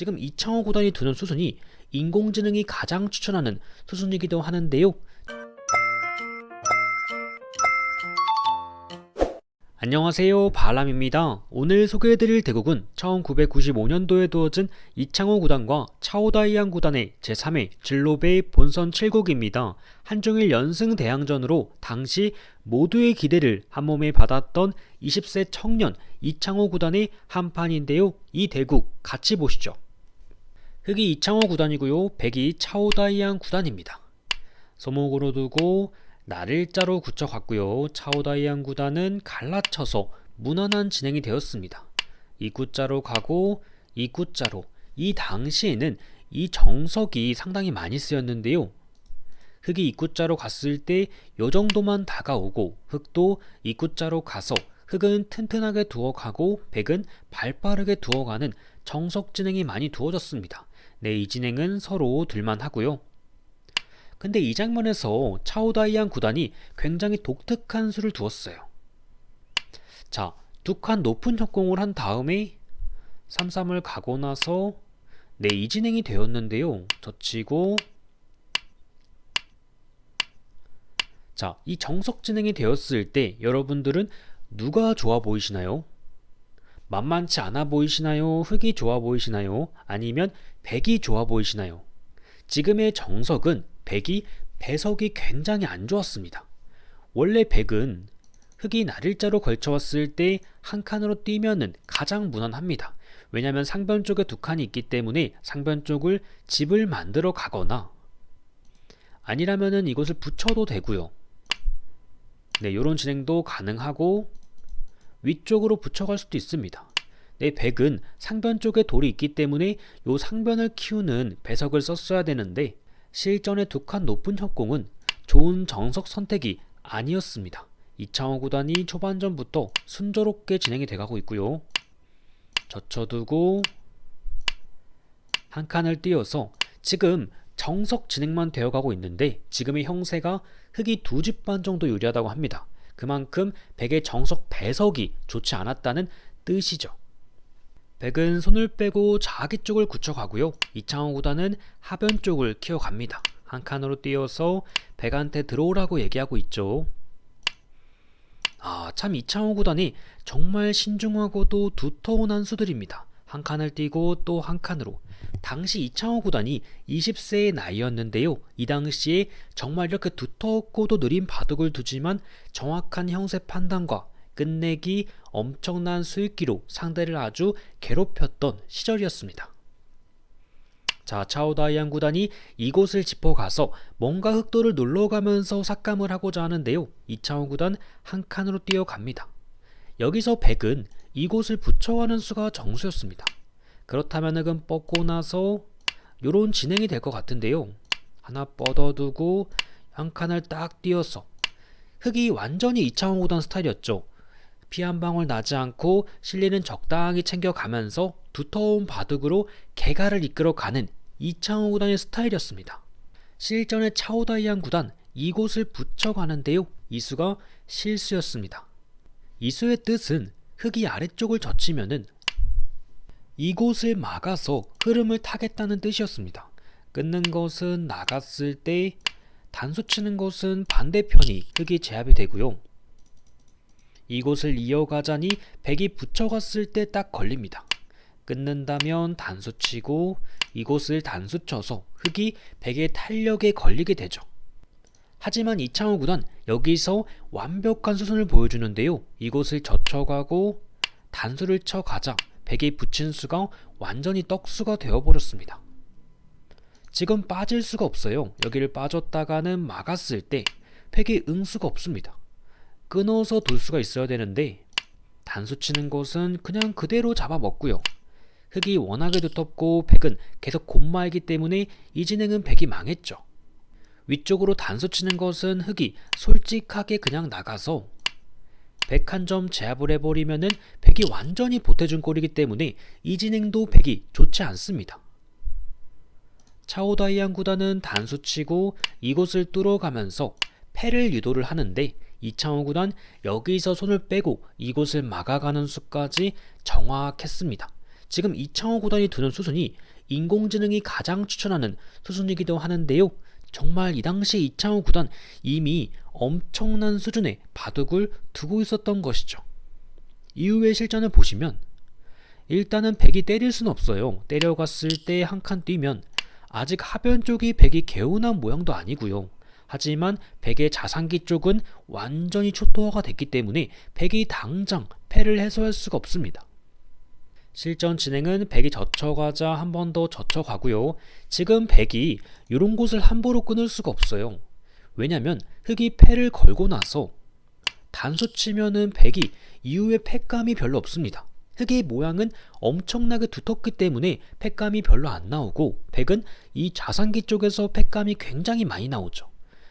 지금 이창호 구단이 두는 수순이 인공지능이 가장 추천하는 수순이기도 하는데요. 안녕하세요 바람입니다. 오늘 소개해드릴 대국은 1995년도에 두어진 이창호 구단과 차오다이안 구단의 제3회 진로배 본선 7국입니다. 한중일 연승 대항전으로 당시 모두의 기대를 한몸에 받았던 20세 청년 이창호 구단의 한판인데요. 이 대국 같이 보시죠. 흑이 이창호 구단이고요. 백이 차오다이안 구단입니다. 소목으로 두고 날일자로 굳혀갔고요. 차오다이안 구단은 갈라쳐서 무난한 진행이 되었습니다. 이구자로 가고 이구자로 이 당시에는 이 정석이 상당히 많이 쓰였는데요. 흑이 입구자로 갔을 때 요 정도만 다가오고 흑도 입구자로 가서 흑은 튼튼하게 두어가고 백은 발빠르게 두어가는 정석 진행이 많이 두어졌습니다. 네, 이 진행은 서로 둘만 하고요. 근데 이 장면에서 차오다이안 구단이 굉장히 독특한 수를 두었어요. 자, 두 칸 높은 협공을 한 다음에 3-3을 가고 나서 네, 이 진행이 되었는데요. 젖히고 자, 이 정석 진행이 되었을 때 여러분들은 누가 좋아 보이시나요? 만만치 않아 보이시나요? 흑이 좋아 보이시나요? 아니면 백이 좋아 보이시나요? 지금의 정석은 백이 배석이 굉장히 안 좋았습니다. 원래 백은 흑이 날일자로 걸쳐왔을 때 한 칸으로 뛰면은 가장 무난합니다. 왜냐하면 상변 쪽에 두 칸이 있기 때문에 상변 쪽을 집을 만들어 가거나 아니라면은 이것을 붙여도 되고요. 네, 이런 진행도 가능하고 위쪽으로 붙여갈 수도 있습니다. 네, 백은 상변 쪽에 돌이 있기 때문에 요 상변을 키우는 배석을 썼어야 되는데 실전의 두 칸 높은 협공은 좋은 정석 선택이 아니었습니다. 이창호 구단이 초반전부터 순조롭게 진행이 돼가고 있고요. 젖혀두고 한 칸을 띄어서 지금 정석 진행만 되어가고 있는데 지금의 형세가 흑이 두 집 반 정도 유리하다고 합니다. 그만큼 백의 정석 배석이 좋지 않았다는 뜻이죠. 백은 손을 빼고 자기 쪽을 굳혀가고요. 이창호 구단은 하변 쪽을 키워갑니다. 한 칸으로 띄어서 백한테 들어오라고 얘기하고 있죠. 아, 참 이창호 구단이 정말 신중하고도 두터운 한 수들입니다. 한 칸을 띄고 또 한 칸으로. 당시 이창호 구단이 20세의 나이였는데요. 이 당시에 정말 이렇게 두텁고도 느린 바둑을 두지만 정확한 형세 판단과 끝내기 엄청난 수익기로 상대를 아주 괴롭혔던 시절이었습니다. 자, 차오다이안 구단이 이곳을 짚어가서 뭔가 흑도를 눌러가면서 삭감을 하고자 하는데요. 이창호 구단 한 칸으로 뛰어갑니다. 여기서 백은 이곳을 붙여가는 수가 정수였습니다. 그렇다면 흑은 뻗고 나서 요런 진행이 될 것 같은데요. 하나 뻗어두고 한 칸을 딱 띄어서 흑이 완전히 이창호 구단 스타일이었죠. 피 한 방울 나지 않고 실리는 적당히 챙겨가면서 두터운 바둑으로 개가를 이끌어가는 이창호 구단의 스타일이었습니다. 실전의 차오다이안 구단 이곳을 붙여가는데요. 이수가 실수였습니다. 이수의 뜻은 흑이 아래쪽을 젖히면은 이곳을 막아서 흐름을 타겠다는 뜻이었습니다. 끊는 것은 나갔을 때 단수 치는 것은 반대편이 흑이 제압이 되고요. 이곳을 이어가자니 백이 붙여갔을 때 딱 걸립니다. 끊는다면 단수 치고 이곳을 단수 쳐서 흑이 백의 탄력에 걸리게 되죠. 하지만 이창호 구단 여기서 완벽한 수순을 보여주는데요. 이곳을 젖혀가고 단수를 쳐가자 백이 붙인 수가 완전히 떡수가 되어버렸습니다. 지금 빠질 수가 없어요. 여기를 빠졌다가는 막았을 때 백이 응수가 없습니다. 끊어서 돌 수가 있어야 되는데 단수 치는 것은 그냥 그대로 잡아먹고요. 흙이 워낙에 두텁고 백은 계속 곤마이기 때문에 이 진행은 백이 망했죠. 위쪽으로 단수 치는 것은 흙이 솔직하게 그냥 나가서 백한점 제압을 해버리면은 백이 완전히 보태준 꼴이기 때문에 이 진행도 백이 좋지 않습니다. 차오다이안 구단은 단수 치고 이곳을 뚫어가면서 패를 유도를 하는데 이창호 구단 여기서 손을 빼고 이곳을 막아가는 수까지 정확했습니다. 지금 이창호 구단이 두는 수순이 인공지능이 가장 추천하는 수순이기도 하는데요. 정말 이 당시 이창호 구단 이미 엄청난 수준의 바둑을 두고 있었던 것이죠. 이후의 실전을 보시면 일단은 백이 때릴 수는 없어요. 때려갔을 때 한 칸 뛰면 아직 하변 쪽이 백이 개운한 모양도 아니고요. 하지만 백의 자산기 쪽은 완전히 초토화가 됐기 때문에 백이 당장 패를 해소할 수가 없습니다. 실전 진행은 백이 젖혀가자 한 번 더 젖혀가고요. 지금 백이 이런 곳을 함부로 끊을 수가 없어요. 왜냐면 흑이 패를 걸고 나서 단수 치면은 백이 이후에 패감이 별로 없습니다. 흑의 모양은 엄청나게 두텁기 때문에 패감이 별로 안 나오고 백은 이 자산기 쪽에서 패감이 굉장히 많이 나오죠.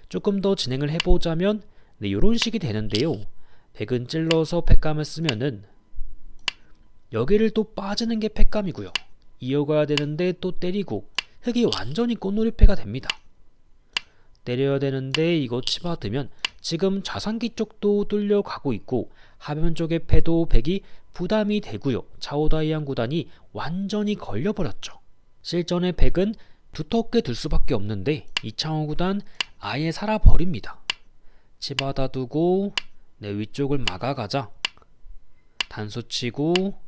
조금 더 진행을 해보자면 네, 이런 식이 되는데요. 백은 찔러서 패감을 쓰면은 여기를 또 빠지는 게 패감이고요. 이어가야 되는데 또 때리고 흑이 완전히 꽃놀이패가 됩니다. 때려야 되는데 이거 치받으면 지금 자산기 쪽도 뚫려가고 있고 하변 쪽의 패도 백이 부담이 되고요. 차오다이안 구단이 완전히 걸려버렸죠. 실전의 백은 두텁게 둘 수밖에 없는데 이창호 구단 아예 살아버립니다. 치받아 두고 내 위쪽을 막아가자. 단수 치고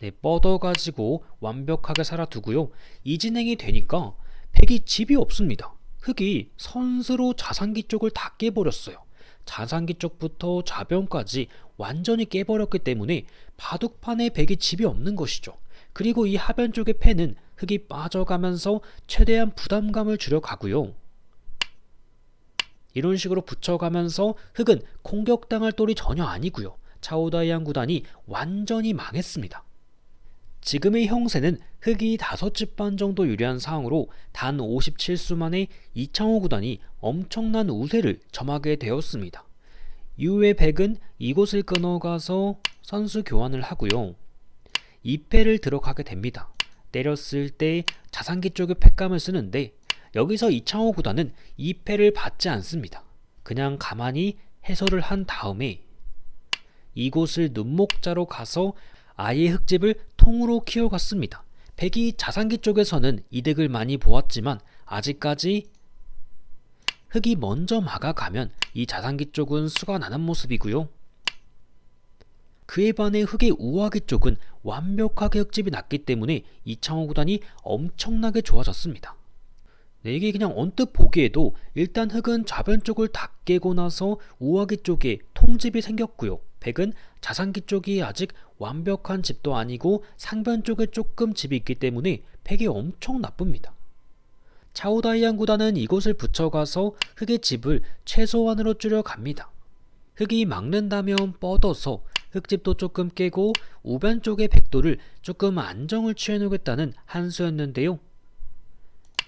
네, 뻗어가지고 완벽하게 살아두고요. 이 진행이 되니까 백이 집이 없습니다. 흑이 선수로 자산기 쪽을 다 깨버렸어요. 자산기 쪽부터 좌변까지 완전히 깨버렸기 때문에 바둑판에 백이 집이 없는 것이죠. 그리고 이 하변 쪽의 패는 흑이 빠져가면서 최대한 부담감을 줄여가고요. 이런 식으로 붙여가면서 흑은 공격당할 똘이 전혀 아니고요. 차오다이안 구단이 완전히 망했습니다. 지금의 형세는 흑이 5집 반 정도 유리한 상황으로 단 57수 만에 이창호 구단이 엄청난 우세를 점하게 되었습니다. 이후에 백은 이곳을 끊어가서 선수 교환을 하고요. 2패를 들어가게 됩니다. 때렸을 때 자산기 쪽에 패감을 쓰는데 여기서 이창호 구단은 2패를 받지 않습니다. 그냥 가만히 해설을 한 다음에 이곳을 눈목자로 가서 아예 흙집을 통으로 키워갔습니다. 백이 자산기 쪽에서는 이득을 많이 보았지만 아직까지 흙이 먼저 막아가면 이 자산기 쪽은 수가 나는 모습이고요. 그에 반해 흙의 우아기 쪽은 완벽하게 흙집이 났기 때문에 이창호 구단이 엄청나게 좋아졌습니다. 네, 이게 그냥 언뜻 보기에도 일단 흙은 좌변 쪽을 다 깨고 나서 우아기 쪽에 통집이 생겼고요. 백은 자산기 쪽이 아직 완벽한 집도 아니고 상변 쪽에 조금 집이 있기 때문에 백이 엄청 나쁩니다. 차오다이안 구단은 이곳을 붙여가서 흙의 집을 최소한으로 줄여갑니다. 흙이 막는다면 뻗어서 흙집도 조금 깨고 우변 쪽의 백도를 조금 안정을 취해놓겠다는 한 수였는데요.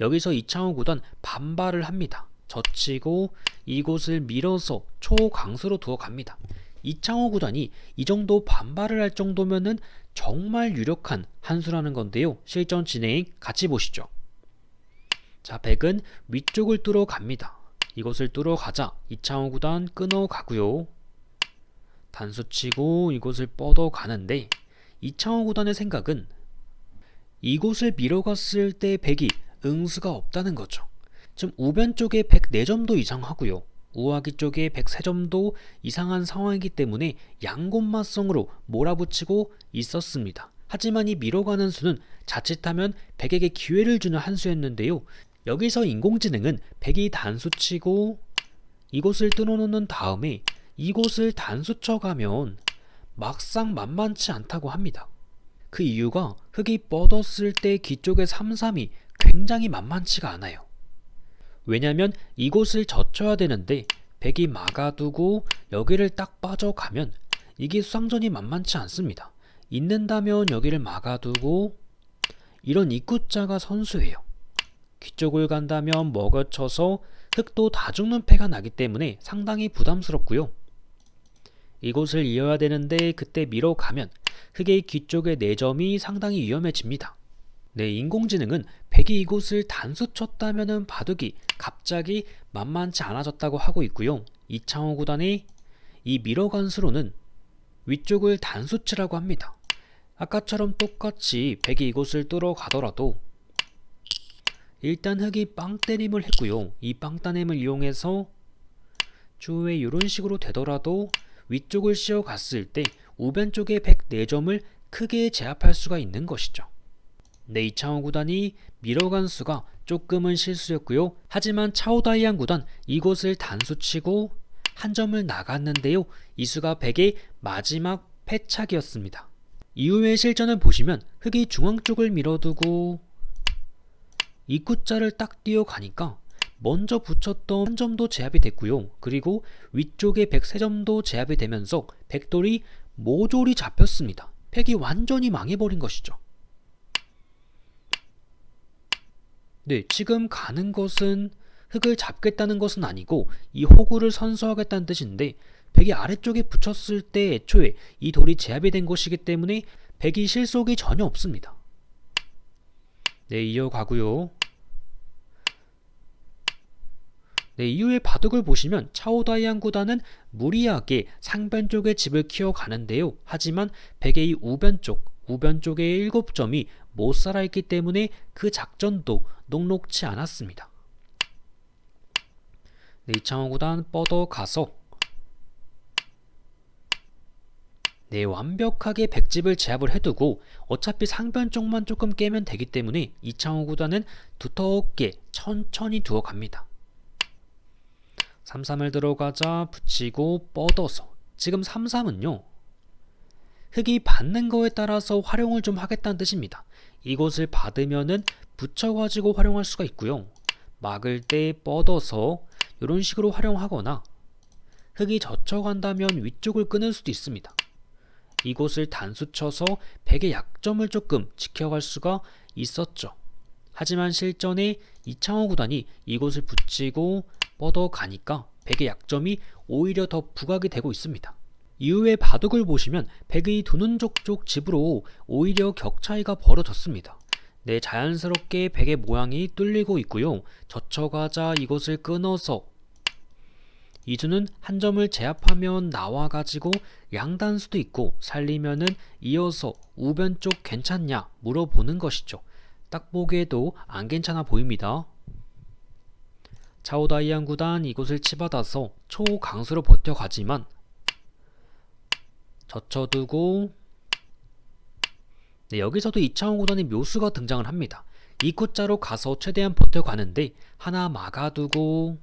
여기서 이창호 구단 반발을 합니다. 젖히고 이곳을 밀어서 초강수로 두어 갑니다. 이창호 구단이 이 정도 반발을 할 정도면은 정말 유력한 한 수라는 건데요. 실전 진행 같이 보시죠. 자, 백은 위쪽을 뚫어 갑니다. 이것을 뚫어 가자. 이창호 구단 끊어 가고요. 단수 치고 이곳을 뻗어 가는데 이창호 구단의 생각은 이곳을 밀어갔을 때 백이 응수가 없다는 거죠. 지금 우변 쪽에 104점도 이상 하고요. 우아기 쪽에 103점도 이상한 상황이기 때문에 양곤마성으로 몰아붙이고 있었습니다. 하지만 이 밀어가는 수는 자칫하면 백에게 기회를 주는 한 수였는데요. 여기서 인공지능은 백이 단수치고 이곳을 뚫어놓는 다음에 이곳을 단수쳐가면 막상 만만치 않다고 합니다. 그 이유가 흙이 뻗었을 때 기쪽의 3-3이 굉장히 만만치가 않아요. 왜냐면 이곳을 젖혀야 되는데 백이 막아두고 여기를 딱 빠져가면 이게 수상전이 만만치 않습니다. 있는다면 여기를 막아두고 이런 입구자가 선수예요. 귀쪽을 간다면 먹어쳐서 흙도 다 죽는 패가 나기 때문에 상당히 부담스럽고요. 이곳을 이어야 되는데 그때 밀어가면 흙의 귀쪽의 4점이 상당히 위험해집니다. 네, 인공지능은 백이 이곳을 단수 쳤다면은 바둑이 갑자기 만만치 않아졌다고 하고 있고요. 이창호 구단의 이 밀어간 수로는 위쪽을 단수치라고 합니다. 아까처럼 똑같이 백이 이곳을 뚫어 가더라도 일단 흑이 빵따님을 했고요. 이 빵따님을 이용해서 주에 이런 식으로 되더라도 위쪽을 씌워 갔을 때 우변 쪽의 104점을 크게 제압할 수가 있는 것이죠. 네, 이창호 구단이 밀어간 수가 조금은 실수였고요. 하지만 차오다이안 구단 이곳을 단수치고 한 점을 나갔는데요. 이 수가 100의 마지막 패착이었습니다. 이후의 실전을 보시면 흑이 중앙 쪽을 밀어두고 입구자를 딱 뛰어가니까 먼저 붙였던 한 점도 제압이 됐고요. 그리고 위쪽에 103점도 제압이 되면서 백돌이 모조리 잡혔습니다. 팩이 완전히 망해버린 것이죠. 네, 지금 가는 것은 흙을 잡겠다는 것은 아니고 이 호구를 선수하겠다는 뜻인데 백이 아래쪽에 붙였을 때 애초에 이 돌이 제압이 된 것이기 때문에 백이 실속이 전혀 없습니다. 네, 이어가고요. 네, 이후에 바둑을 보시면 차오다이안 구단은 무리하게 상변 쪽에 집을 키워가는데요. 하지만 백의 우변 쪽, 우변 쪽의 7점이 못 살아있기 때문에 그 작전도 녹록치 않았습니다. 네, 이창호 구단 뻗어가서 네, 완벽하게 백집을 제압을 해두고 어차피 상변 쪽만 조금 깨면 되기 때문에 이창호 구단은 두텁게 천천히 두어갑니다. 3-3을 들어가자 붙이고 뻗어서 지금 3-3은요 흙이 받는 거에 따라서 활용을 좀 하겠다는 뜻입니다 이곳을 받으면은 붙여가지고 활용할 수가 있고요. 막을 때 뻗어서 이런 식으로 활용하거나 흙이 젖혀간다면 위쪽을 끊을 수도 있습니다. 이곳을 단수 쳐서 백의 약점을 조금 지켜갈 수가 있었죠. 하지만 실전에 이창호 구단이 이곳을 붙이고 뻗어가니까 백의 약점이 오히려 더 부각이 되고 있습니다. 이후에 바둑을 보시면 백의 두는 족족 집으로 오히려 격차이가 벌어졌습니다. 네, 자연스럽게 백의 모양이 뚫리고 있고요. 젖혀가자 이곳을 끊어서 이주는 한 점을 제압하면 나와가지고 양단 수도 있고 살리면은 이어서 우변 쪽 괜찮냐 물어보는 것이죠. 딱 보기에도 안 괜찮아 보입니다. 차오다이안 구단 이곳을 치받아서 초강수로 버텨가지만 젖혀두고 네, 여기서도 이창호 구단의 묘수가 등장을 합니다. 이코자로 가서 최대한 버텨가는데 하나 막아두고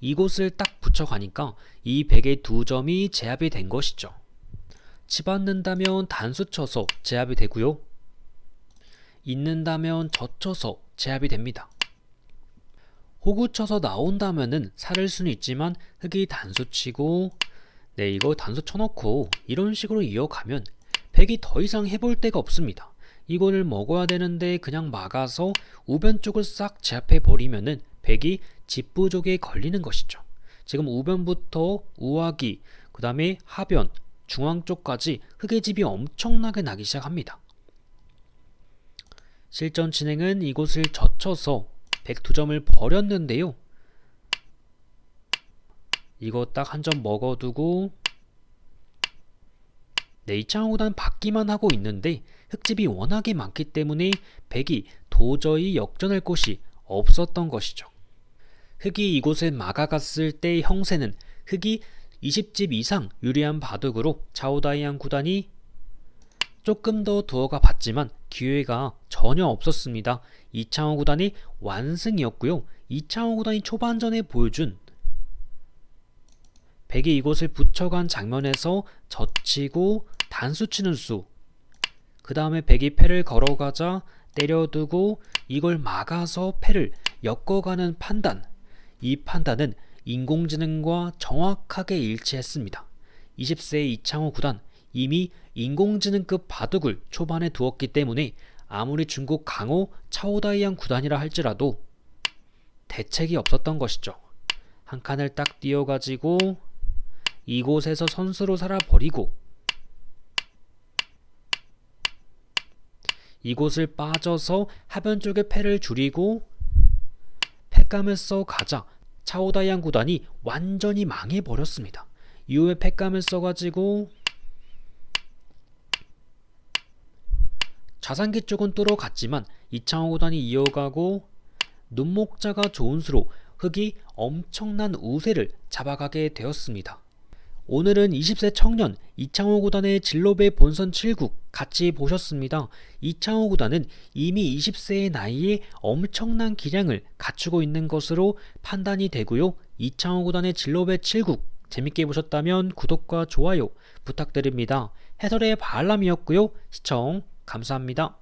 이곳을 딱 붙여가니까 이 백의 두 점이 제압이 된 것이죠. 치받는다면 단수 쳐서 제압이 되고요. 있는다면 젖혀서 제압이 됩니다. 호구 쳐서 나온다면은 살을 수는 있지만 흙이 단수 치고 네 이거 단수 쳐놓고 이런 식으로 이어가면 백이 더 이상 해볼 데가 없습니다. 이거를 먹어야 되는데 그냥 막아서 우변 쪽을 싹 제압해 버리면은 백이 집부족에 걸리는 것이죠. 지금 우변부터 우하기, 그 다음에 하변, 중앙 쪽까지 흙의 집이 엄청나게 나기 시작합니다. 실전 진행은 이곳을 젖혀서 102점을 버렸는데요. 이거 딱 한 점 먹어두고 네, 이창호 구단 받기만 하고 있는데 흙집이 워낙에 많기 때문에 백이 도저히 역전할 곳이 없었던 것이죠. 흙이 이곳을 막아갔을 때 형세는 흙이 20집 이상 유리한 바둑으로 차오다이안 구단이 조금 더 두어가 봤지만 기회가 전혀 없었습니다. 이창호 구단이 완승이었고요. 이창호 구단이 초반전에 보여준 백이 이곳을 붙여간 장면에서 젖히고 단수 치는 수. 그 다음에 백이 패를 걸어가자 때려두고 이걸 막아서 패를 엮어가는 판단. 이 판단은 인공지능과 정확하게 일치했습니다. 20세 이창호 구단 이미 인공지능급 바둑을 초반에 두었기 때문에 아무리 중국 강호 차오다이안 구단이라 할지라도 대책이 없었던 것이죠. 한 칸을 딱 띄어가지고 이곳에서 선수로 살아버리고 이곳을 빠져서 하변 쪽에 패를 줄이고 패감을 써 가자 차오다이안 구단이 완전히 망해버렸습니다. 이후에 패감을 써가지고 자산기 쪽은 뚫어갔지만 이창호 구단이 이어가고 눈목자가 좋은 수로 흑이 엄청난 우세를 잡아가게 되었습니다. 오늘은 20세 청년 이창호 구단의 진로배 본선 7국 같이 보셨습니다. 이창호 구단은 이미 20세의 나이에 엄청난 기량을 갖추고 있는 것으로 판단이 되고요. 이창호 구단의 진로배 7국 재밌게 보셨다면 구독과 좋아요 부탁드립니다. 해설의 바람이었고요. 시청 감사합니다.